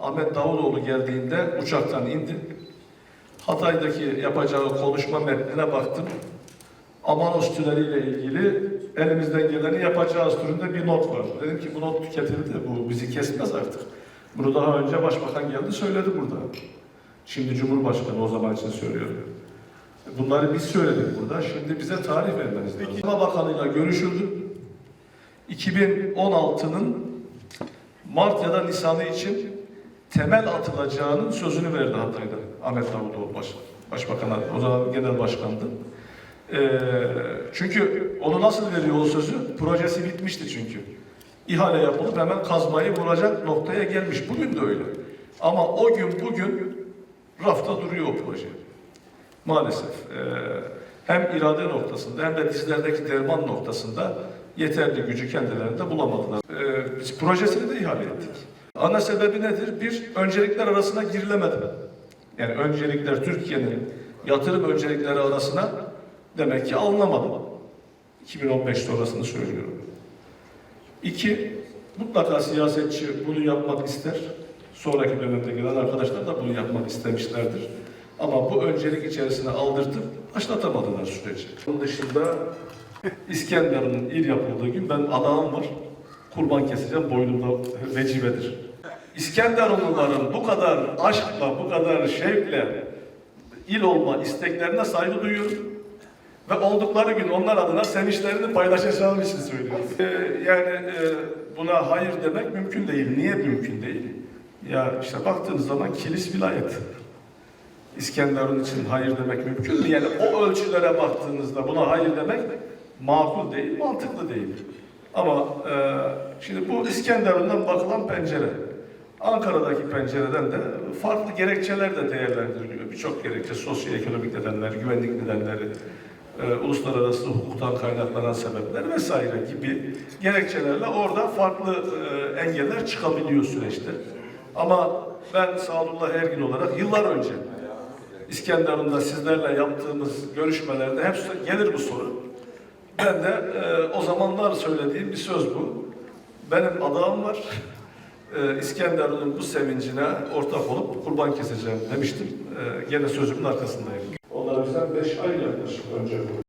Ahmet Davutoğlu geldiğinde uçaktan indi. Hatay'daki yapacağı konuşma metnine baktım. Amanos tüneliyle ilgili elimizden geleni yapacağız türünde bir not var. Dedim ki bu not tüketildi, bu bizi kesmez artık. Bunu daha önce Başbakan geldi söyledi burada. Şimdi Cumhurbaşkanı o zaman için söylüyorum. Bunları biz söyledik burada. Şimdi bize tarih vermeniz lazım. Peki. Bakanıyla görüşüldü. 2016'nın Mart ya da Nisan'ı için temel atılacağının sözünü verdi Hatay'da Ahmet Davutoğlu baş, Başbakan'a, o zaman genel başkandı. Ee, çünkü onu nasıl veriyor o sözü? Projesi bitmişti çünkü. İhale yapılıp hemen kazmayı vuracak noktaya gelmiş. Bugün de öyle. Ama o gün bugün rafta duruyor o proje. Maalesef. Ee, hem irade noktasında hem de dizilerdeki derman noktasında yeterli gücü kendilerinde bulamadılar. Ee, biz projesini de ihale ettik. Ana sebebi nedir? Bir, öncelikler arasına girilemedi. Yani öncelikler Türkiye'nin yatırım öncelikleri arasına demek ki alınamadı. 2015 sonrasını söylüyorum. İki, mutlaka siyasetçi bunu yapmak ister. Sonraki dönemde gelen arkadaşlar da bunu yapmak istemişlerdir. Ama bu öncelik içerisine aldırtıp başlatamadılar süreci. Onun dışında İskenderun'un il yapıldığı gün ben adağım var. Kurban keseceğim, boynumda vecibedir. İskenderunluların bu kadar aşkla, bu kadar şevkle il olma isteklerine saygı duyuyorum. Ve oldukları gün onlar adına sevinçlerini paylaşacağım için söylüyorum. Ee, yani e, buna hayır demek mümkün değil. Niye mümkün değil? Ya işte baktığınız zaman kilis vilayet. İskenderun için hayır demek mümkün mü? Yani o ölçülere baktığınızda buna hayır demek makul değil, mantıklı değil. Ama e, şimdi bu İskenderun'dan bakılan pencere. Ankara'daki pencereden de farklı gerekçeler de değerlendiriliyor. Birçok gerekçe, sosyoekonomik nedenler, güvenlik nedenleri, e, uluslararası hukuktan kaynaklanan sebepler vesaire gibi gerekçelerle orada farklı e, engeller çıkabiliyor süreçte. Ama ben Sadullah Ergin olarak yıllar önce İskenderun'da sizlerle yaptığımız görüşmelerde hep gelir bu soru. Ben de e, o zamanlar söylediğim bir söz bu. Benim adağım var. E, İskenderun'un bu sevincine ortak olup kurban keseceğim demiştim. E, gene sözümün arkasındayım. Onlar bizden beş ay yaklaşık önce.